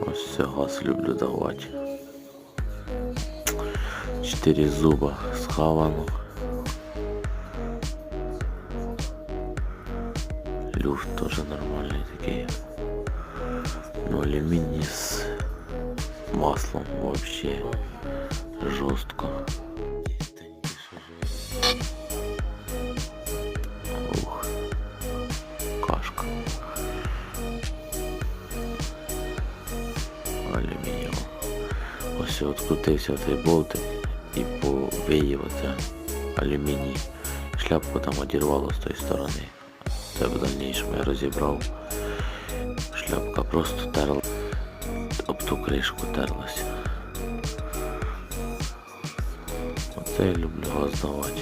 Ось це газ люблю давати. Чотири зуба схавано. Люфт теж нормальний такий. Ну алюминий з маслом вообще жорстко. Ух, кашка. Алюмінієва. Ось відкрутився цей болтик і повиїв оце алюміній. Шляпку там одірвало з тої сторони. Це в дальнішому я розібрав. Шляпка просто терла. Об ту кришку терлася. Оце я люблю газ давати.